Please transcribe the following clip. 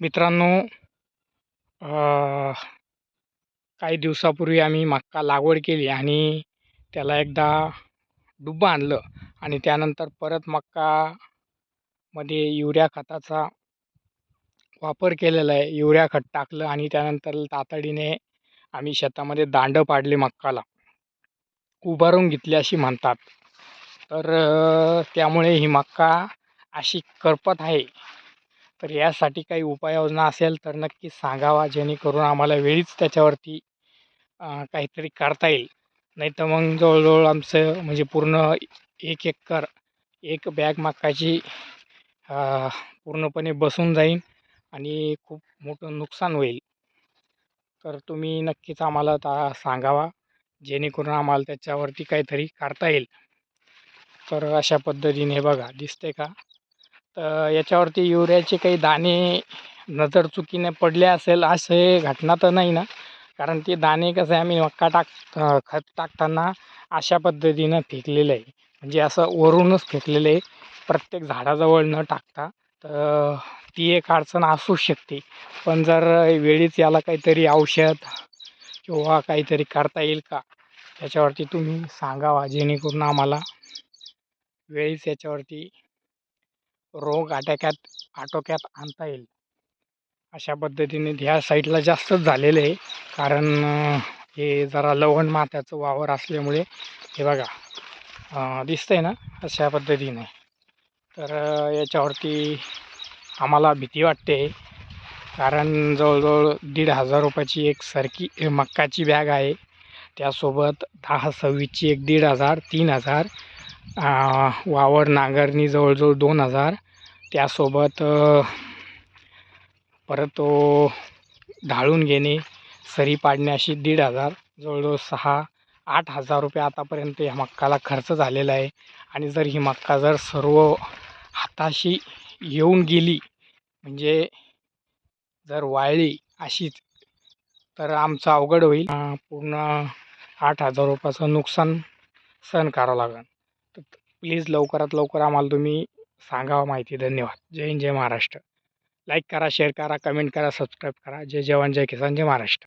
मित्रांनो काही दिवसापूर्वी आम्ही मक्का लागवड केली आणि त्याला एकदा डुब्बं आणलं आणि त्यानंतर परत मक्कामध्ये युरिया खताचा वापर केलेला आहे. युरिया खत टाकलं आणि त्यानंतर तातडीने आम्ही शेतामध्ये दांडं पाडले मक्काला. उभारून घेतली अशी म्हणतात. तर त्यामुळे ही मक्का अशी करपत आहे. तर यासाठी काही उपाययोजना असेल तर नक्कीच सांगावा जेणेकरून आम्हाला वेळीच त्याच्यावरती काहीतरी करता येईल. नाही तर मग जवळजवळ आमचं म्हणजे पूर्ण एक एकर एक बॅग मकाची पूर्णपणे बसून जाईन आणि खूप मोठं नुकसान होईल. तर तुम्ही नक्कीच आम्हाला ता सांगावा जेणेकरून आम्हाला त्याच्यावरती काहीतरी करता येईल. तर अशा पद्धतीने बघा दिसते का? तर याच्यावरती युरियाचे काही दाणे नजर चुकीने पडले असेल असे घटना तर नाही ना. कारण ते दाणे कसं आहे आम्ही मक्का टाक खत टाकताना अशा पद्धतीनं फेकलेलं आहे. म्हणजे असं वरूनच फेकलेलं आहे. प्रत्येक झाडाजवळ न टाकता तर ती एक अडचण असूच शकते. पण जर वेळीच याला काहीतरी औषध किंवा काहीतरी करता येईल का? याच्यावरती तुम्ही सांगावा जेणेकरून आम्हाला वेळीच याच्यावरती रोग आटोक्यात आटोक्यात आणता येईल. अशा पद्धतीने ह्या साईडला जास्तच झालेलं आहे. कारण हे जरा लवण मात्याचं वावर असल्यामुळे हे बघा दिसतं दिसतंय ना अशा पद्धतीने. तर याच्यावरती आम्हाला भीती वाटते. कारण जवळजवळ दीड हजार रुपयाची एक सरकी मक्काची बॅग आहे. त्यासोबत दहा सव्वीसची एक दीड हजार तीन हजार वावर नांगरणी जवळजवळ दोन हजार. त्यासोबत परत तो ढाळून घेणे सरी पाडणे अशी दीड हजार. जवळजवळ सहा आठ हजार रुपये आतापर्यंत ह्या मक्काला खर्च झालेला आहे. आणि जर ही मक्का जर सर्व हाताशी येऊन गेली म्हणजे जर वाळली अशीच तर आमचं अवघड होईल. पूर्ण आठ हजार रुपयाचं नुकसान सहन करावं लागेल. तर प्लीज लवकरात लवकर आम्हाला तुम्ही सांगावं माहिती. धन्यवाद. जय हिंद जय महाराष्ट्र. लाईक करा शेअर करा कमेंट करा सबस्क्राईब करा. जय जवान जय किसान जय महाराष्ट्र.